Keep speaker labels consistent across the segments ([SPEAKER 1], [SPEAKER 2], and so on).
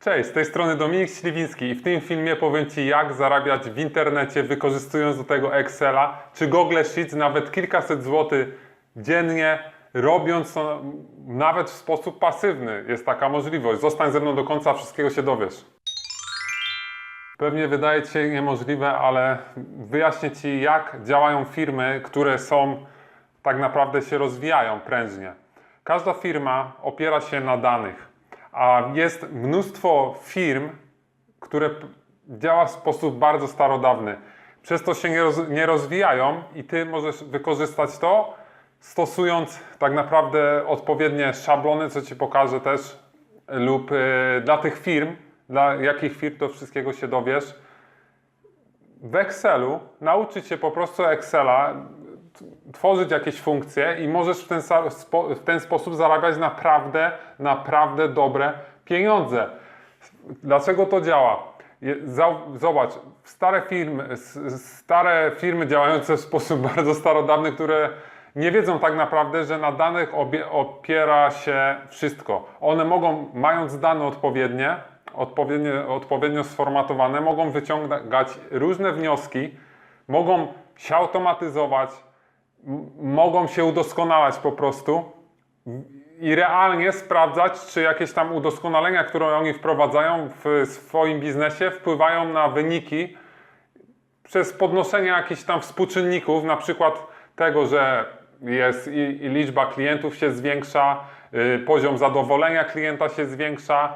[SPEAKER 1] Cześć, z tej strony Dominik Śliwiński i w tym filmie powiem Ci jak zarabiać w internecie wykorzystując do tego Excela czy Google Sheets nawet kilkaset złotych dziennie, robiąc to nawet w sposób pasywny. Jest taka możliwość. Zostań ze mną do końca, wszystkiego się dowiesz. Pewnie wydaje Ci się niemożliwe, ale wyjaśnię Ci jak działają firmy, które są tak naprawdę się rozwijają prężnie. Każda firma opiera się na danych, a jest mnóstwo firm, które działa w sposób bardzo starodawny. Przez to się nie, roz, nie rozwijają i Ty możesz wykorzystać to, stosując tak naprawdę odpowiednie szablony, co Ci pokażę też, lub y, dla tych firm, dla jakich firm to wszystkiego się dowiesz, w Excelu nauczyć się po prostu Excela, tworzyć jakieś funkcje i możesz w ten, w ten sposób zarabiać naprawdę, naprawdę dobre pieniądze. Dlaczego to działa? Zobacz, stare firmy, stare firmy działające w sposób bardzo starodawny, które nie wiedzą tak naprawdę, że na danych opiera się wszystko. One mogą, mając dane odpowiednie, odpowiednio, sformatowane, mogą wyciągać różne wnioski, mogą się automatyzować, mogą się udoskonalać po prostu i realnie sprawdzać, czy jakieś tam udoskonalenia, które oni wprowadzają w swoim biznesie, wpływają na wyniki przez podnoszenie jakichś tam współczynników, na przykład tego, że jest i, i liczba klientów się zwiększa, y, poziom zadowolenia klienta się zwiększa.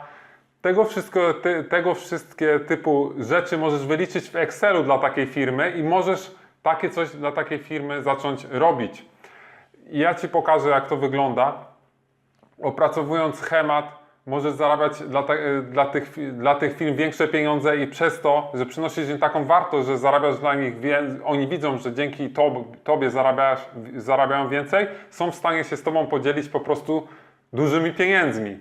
[SPEAKER 1] Tego, wszystko, ty, tego wszystkie typu rzeczy możesz wyliczyć w Excelu dla takiej firmy i możesz takie coś dla takiej firmy zacząć robić. Ja Ci pokażę, jak to wygląda. Opracowując schemat, możesz zarabiać dla, te, dla, tych, dla tych firm większe pieniądze i przez to, że przynosisz im taką wartość, że zarabiasz dla nich, oni widzą, że dzięki tob, Tobie zarabiasz, zarabiają więcej, są w stanie się z Tobą podzielić po prostu dużymi pieniędzmi.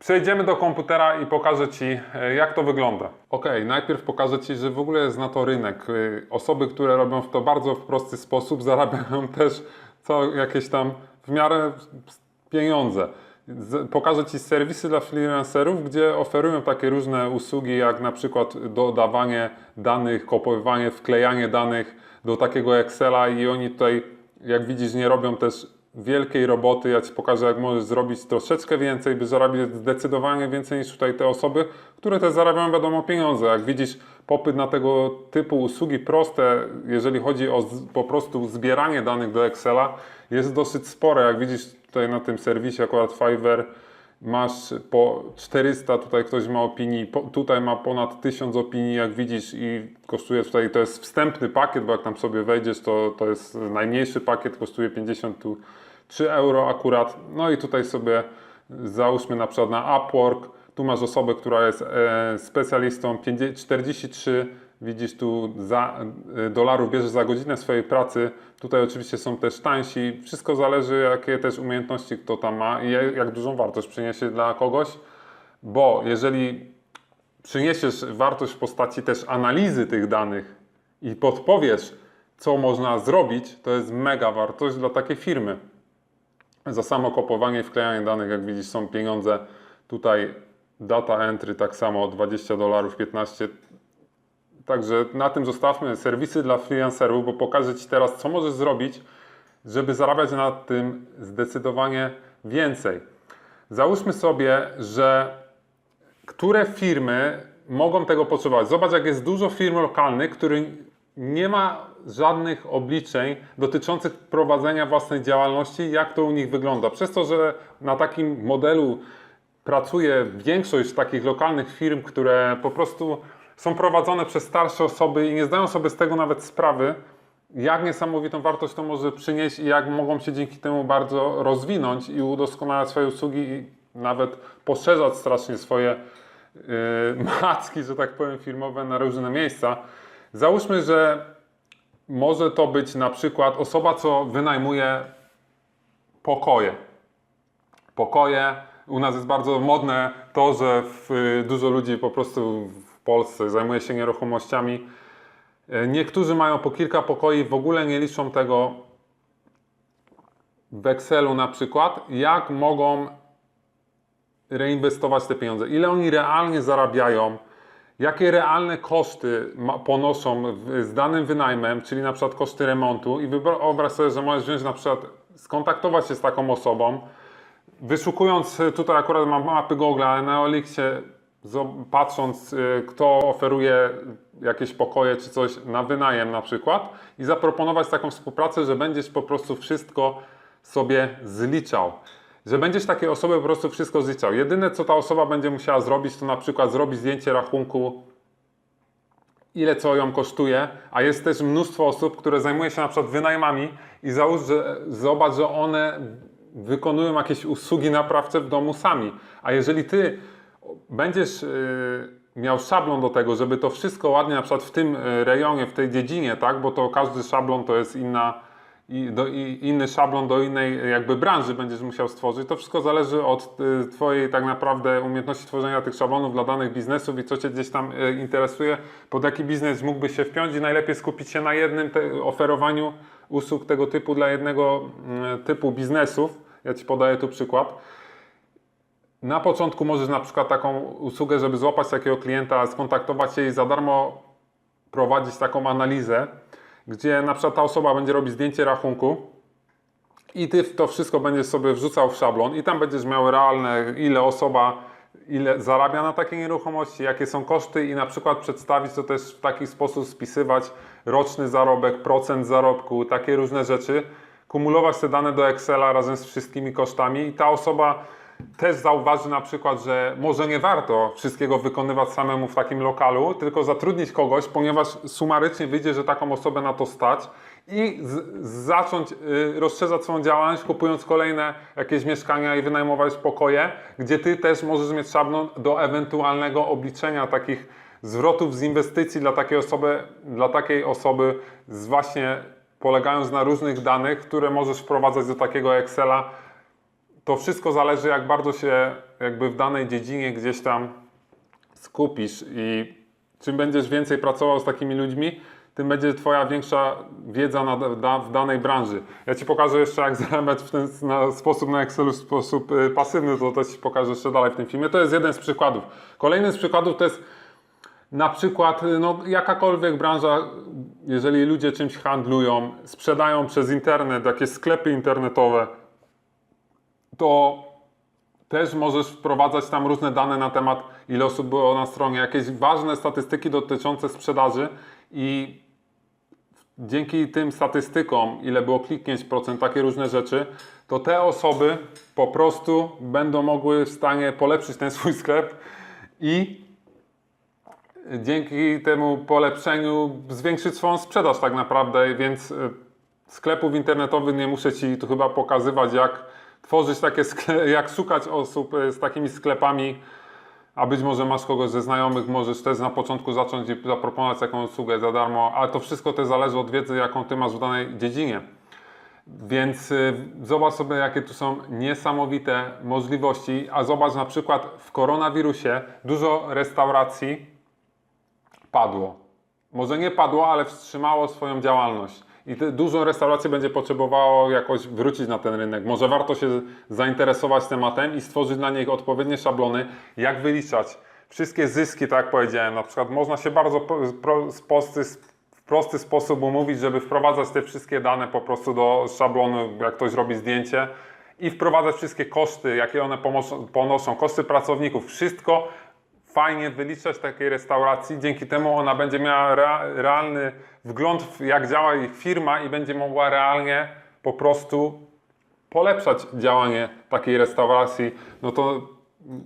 [SPEAKER 1] Przejdziemy do komputera i pokażę Ci, e, jak to wygląda. Ok, najpierw pokażę Ci, że w ogóle jest na to rynek. Y, Osoby, które robią w to bardzo w prosty sposób, zarabiają też co jakieś tam w miarę pieniądze. Pokażę Ci serwisy dla freelancerów, gdzie oferują takie różne usługi, jak na przykład dodawanie danych, kopiowanie, wklejanie danych do takiego Excela i oni tutaj, jak widzisz, nie robią też wielkiej roboty. Ja Ci pokażę, jak możesz zrobić troszeczkę więcej, by zarabiać zdecydowanie więcej niż tutaj te osoby, które też zarabiają, wiadomo, pieniądze. Jak widzisz, popyt na tego typu usługi proste, jeżeli chodzi o po prostu zbieranie danych do Excela, jest dosyć spore. Jak widzisz tutaj na tym serwisie, akurat Fiverr, masz po 400, tutaj ktoś ma opinii, po, tutaj ma ponad 1000 opinii, jak widzisz i kosztuje tutaj, to jest wstępny pakiet, bo jak tam sobie wejdziesz, to, to jest najmniejszy pakiet, kosztuje 53 euro akurat. No i tutaj sobie załóżmy na przykład na Upwork, tu masz osobę, która jest e, specjalistą, 50 43 widzisz tu za, e, dolarów bierzesz za godzinę swojej pracy. Tutaj oczywiście są też tańsi. Wszystko zależy, jakie też umiejętności kto tam ma i jak dużą wartość przyniesie dla kogoś. Bo jeżeli przyniesiesz wartość w postaci też analizy tych danych i podpowiesz, co można zrobić, to jest mega wartość dla takiej firmy. Za samo kopowanie i wklejanie danych, jak widzisz, są pieniądze. Tutaj data entry tak samo 20 dolarów, 15. Także na tym zostawmy serwisy dla freelancerów, bo pokażę Ci teraz, co możesz zrobić, żeby zarabiać na tym zdecydowanie więcej. Załóżmy sobie, że które firmy mogą tego potrzebować. Zobacz, jak jest dużo firm lokalnych, których nie ma żadnych obliczeń dotyczących prowadzenia własnej działalności, jak to u nich wygląda. Przez to, że na takim modelu pracuje większość takich lokalnych firm, które po prostu są prowadzone przez starsze osoby i nie zdają sobie z tego nawet sprawy, jak niesamowitą wartość to może przynieść i jak mogą się dzięki temu bardzo rozwinąć i udoskonalać swoje usługi i nawet poszerzać strasznie swoje yy, macki, że tak powiem, firmowe na różne miejsca. Załóżmy, że może to być na przykład osoba, co wynajmuje pokoje. Pokoje. U nas jest bardzo modne to, że w, dużo ludzi po prostu w Polsce zajmuje się nieruchomościami. E, Niektórzy mają po kilka pokoi, w ogóle nie liczą tego w Excelu na przykład, jak mogą reinwestować te pieniądze, ile oni realnie zarabiają, jakie realne koszty ponoszą z danym wynajmem, czyli na przykład koszty remontu i wyobraź sobie, że możesz wziąć na przykład, skontaktować się z taką osobą, wyszukując, tutaj akurat mam mapy Google, ale na Elixie patrząc, y, kto oferuje jakieś pokoje czy coś na wynajem na przykład i zaproponować taką współpracę, że będziesz po prostu wszystko sobie zliczał. Że będziesz takiej osoby po prostu wszystko zliczał. Jedyne co ta osoba będzie musiała zrobić, to na przykład zrobić zdjęcie rachunku ile co ją kosztuje, a jest też mnóstwo osób, które zajmuje się na przykład wynajmami i załóż, że, zobacz, że one wykonują jakieś usługi naprawcze w domu sami. A jeżeli ty będziesz yy, miał szablon do tego, żeby to wszystko ładnie na przykład w tym yy, rejonie, w tej dziedzinie, tak, bo to każdy szablon to jest inna do, inny szablon do innej jakby branży będziesz musiał stworzyć. To wszystko zależy od y, Twojej tak naprawdę umiejętności tworzenia tych szablonów dla danych biznesów i co Cię gdzieś tam y, interesuje, pod jaki biznes mógłby się wpiąć i najlepiej skupić się na jednym oferowaniu usług tego typu dla jednego y, typu biznesów. Ja Ci podaję tu przykład. Na początku możesz na przykład taką usługę, żeby złapać takiego klienta, skontaktować się i za darmo prowadzić taką analizę, gdzie na przykład ta osoba będzie robić zdjęcie rachunku i ty to wszystko będziesz sobie wrzucał w szablon i tam będziesz miał realne, ile osoba, ile zarabia na takiej nieruchomości, jakie są koszty i na przykład przedstawić to też w taki sposób, spisywać roczny zarobek, procent zarobku, takie różne rzeczy, kumulować te dane do Excela razem z wszystkimi kosztami i ta osoba też zauważy na przykład, że może nie warto wszystkiego wykonywać samemu w takim lokalu, tylko zatrudnić kogoś, ponieważ sumarycznie wyjdzie, że taką osobę na to stać i zacząć y, rozszerzać swoją działalność, kupując kolejne jakieś mieszkania i wynajmować pokoje, gdzie ty też możesz mieć szablon do ewentualnego obliczenia takich zwrotów z inwestycji dla takiej osoby, dla takiej osoby z właśnie polegając na różnych danych, które możesz wprowadzać do takiego Excela, to wszystko zależy, jak bardzo się jakby w danej dziedzinie gdzieś tam skupisz i czym będziesz więcej pracował z takimi ludźmi, tym będzie Twoja większa wiedza na, da, w danej branży. Ja Ci pokażę jeszcze, jak zarabiać w ten na sposób na Excelu sposób y, pasywny, to też Ci pokażę jeszcze dalej w tym filmie. To jest jeden z przykładów. Kolejny z przykładów to jest na przykład y, no, jakakolwiek branża, jeżeli ludzie czymś handlują, sprzedają przez internet, jakieś sklepy internetowe, to też możesz wprowadzać tam różne dane na temat, ile osób było na stronie, jakieś ważne statystyki dotyczące sprzedaży i dzięki tym statystykom, ile było kliknięć procent, takie różne rzeczy, to te osoby po prostu będą mogły w stanie polepszyć ten swój sklep i dzięki temu polepszeniu zwiększyć swoją sprzedaż tak naprawdę, więc y, sklepów internetowych nie muszę Ci tu chyba pokazywać, jak tworzyć takie sklepy, jak szukać osób y, z takimi sklepami, a być może masz kogoś ze znajomych, możesz też na początku zacząć i zaproponować taką usługę za darmo, ale to wszystko też zależy od wiedzy, jaką Ty masz w danej dziedzinie. Więc y, zobacz sobie, jakie tu są niesamowite możliwości, a zobacz na przykład w koronawirusie dużo restauracji padło. Może nie padło, ale wstrzymało swoją działalność. I dużo restauracji będzie potrzebowało jakoś wrócić na ten rynek. Może warto się zainteresować tematem i stworzyć dla nich odpowiednie szablony, jak wyliczać wszystkie zyski, tak jak powiedziałem. Na przykład można się bardzo prosty, w prosty sposób umówić, żeby wprowadzać te wszystkie dane po prostu do szablonu, jak ktoś robi zdjęcie i wprowadzać wszystkie koszty, jakie one ponoszą koszty pracowników, wszystko fajnie wyliczać takiej restauracji. Dzięki temu ona będzie miała rea- realny wgląd, w jak działa ich firma i będzie mogła realnie po prostu polepszać działanie takiej restauracji. No to mm,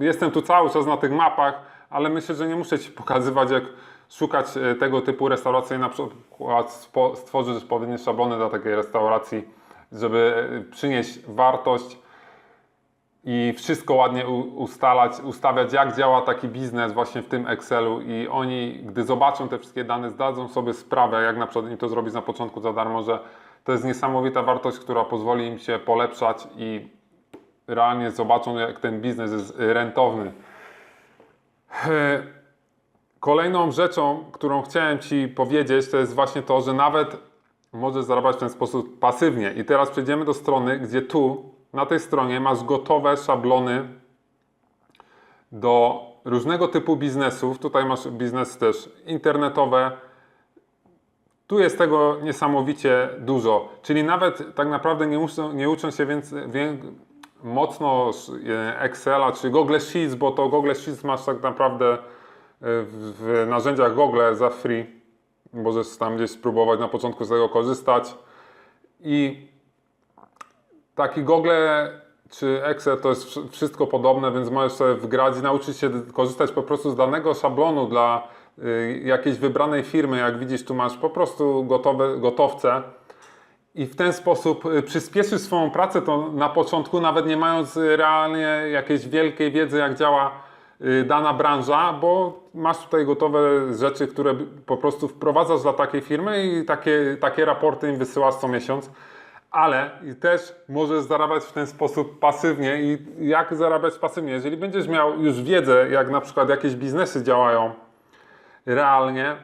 [SPEAKER 1] jestem tu cały czas na tych mapach, ale myślę, że nie muszę Ci pokazywać, jak szukać e, tego typu restauracji, na przykład stworzyć odpowiednie szablony dla takiej restauracji, żeby e, przynieść wartość i wszystko ładnie ustalać, ustawiać, jak działa taki biznes właśnie w tym Excelu i oni, gdy zobaczą te wszystkie dane, zdadzą sobie sprawę, jak na przykład im to zrobić na początku za darmo, że to jest niesamowita wartość, która pozwoli im się polepszać i realnie zobaczą, jak ten biznes jest rentowny. Kolejną rzeczą, którą chciałem Ci powiedzieć, to jest właśnie to, że nawet możesz zarabiać w ten sposób pasywnie. I teraz przejdziemy do strony, gdzie tu, na tej stronie, masz gotowe szablony do różnego typu biznesów. Tutaj masz biznesy też internetowe. Tu jest tego niesamowicie dużo. Czyli nawet tak naprawdę nie, muszą, nie uczą się więc, wię, mocno e, Excela czy Google Sheets, bo to Google Sheets masz tak naprawdę e, w, w narzędziach Google za free. Możesz tam gdzieś spróbować na początku z tego korzystać. I taki Google czy Excel to jest wsz- wszystko podobne, więc możesz sobie wgrać i nauczyć się korzystać po prostu z danego szablonu dla y, jakiejś wybranej firmy. Jak widzisz, tu masz po prostu gotowe, gotowce i w ten sposób y, przyspieszysz swoją pracę, to na początku, nawet nie mając realnie jakiejś wielkiej wiedzy, jak działa y, dana branża, bo masz tutaj gotowe rzeczy, które po prostu wprowadzasz dla takiej firmy i takie, takie raporty im wysyłasz co miesiąc. Ale też możesz zarabiać w ten sposób pasywnie. I jak zarabiać pasywnie? Jeżeli będziesz miał już wiedzę, jak na przykład jakieś biznesy działają realnie,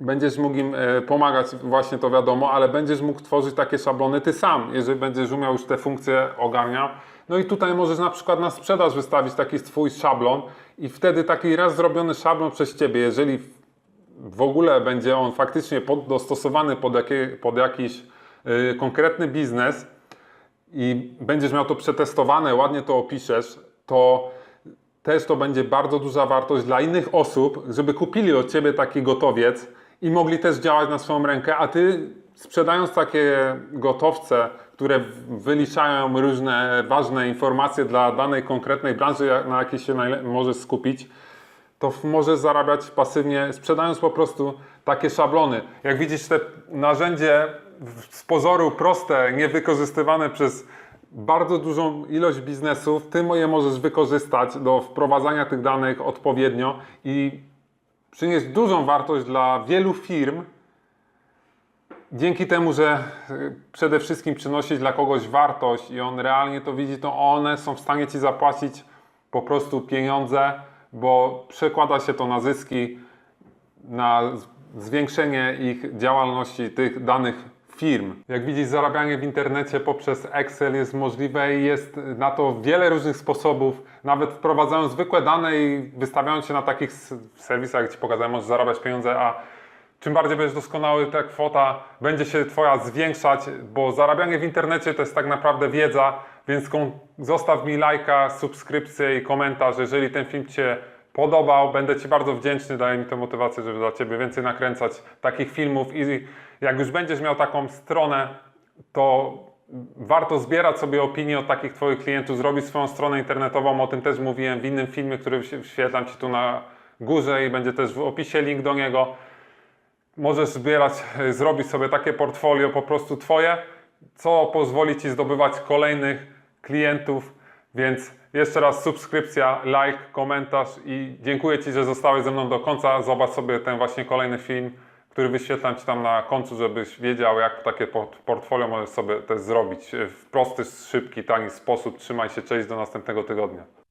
[SPEAKER 1] będziesz mógł im e, pomagać, właśnie to wiadomo, ale będziesz mógł tworzyć takie szablony ty sam, jeżeli będziesz umiał już te funkcje ogarniał. No i tutaj możesz na przykład na sprzedaż wystawić taki swój szablon i wtedy taki raz zrobiony szablon przez ciebie, jeżeli w- ogóle będzie on faktycznie dostosowany pod, jakie, pod jakiś konkretny biznes i będziesz miał to przetestowane, ładnie to opiszesz, to też to będzie bardzo duża wartość dla innych osób, żeby kupili od Ciebie taki gotowiec i mogli też działać na swoją rękę, a Ty sprzedając takie gotowce, które wyliczają różne ważne informacje dla danej konkretnej branży, na jakiej się możesz skupić, to możesz zarabiać pasywnie, sprzedając po prostu takie szablony. Jak widzisz, te narzędzie z pozoru proste, niewykorzystywane przez bardzo dużą ilość biznesów, ty je możesz wykorzystać do wprowadzania tych danych odpowiednio i przynieść dużą wartość dla wielu firm, dzięki temu, że y, przede wszystkim przynosić dla kogoś wartość i on realnie to widzi, to one są w stanie ci zapłacić po prostu pieniądze, bo przekłada się to na zyski, na zwiększenie ich działalności tych danych firm. Jak widzisz, zarabianie w internecie poprzez Excel jest możliwe i jest na to wiele różnych sposobów. Nawet wprowadzając zwykłe dane i wystawiając się na takich serwisach, jak Ci możesz zarabiać pieniądze, a czym bardziej będziesz doskonały, ta kwota będzie się Twoja zwiększać, bo zarabianie w internecie to jest tak naprawdę wiedza, więc zostaw mi lajka, subskrypcję i komentarz, jeżeli ten film Ci się podobał. Będę Ci bardzo wdzięczny, daje mi to motywację, żeby dla Ciebie więcej nakręcać takich filmów i jak już będziesz miał taką stronę, to warto zbierać sobie opinie od takich Twoich klientów, zrobić swoją stronę internetową, o tym też mówiłem w innym filmie, który wświetlam Ci tu na górze i będzie też w opisie link do niego. Możesz zbierać, y, zrobić sobie takie portfolio po prostu Twoje, co pozwoli Ci zdobywać kolejnych klientów, więc jeszcze raz subskrypcja, like, komentarz i dziękuję Ci, że zostałeś ze mną do końca. Zobacz sobie ten właśnie kolejny film, który wyświetlam Ci tam na końcu, żebyś wiedział, jak takie port- portfolio możesz sobie też zrobić w prosty, szybki, tani sposób. Trzymaj się, cześć, do następnego tygodnia.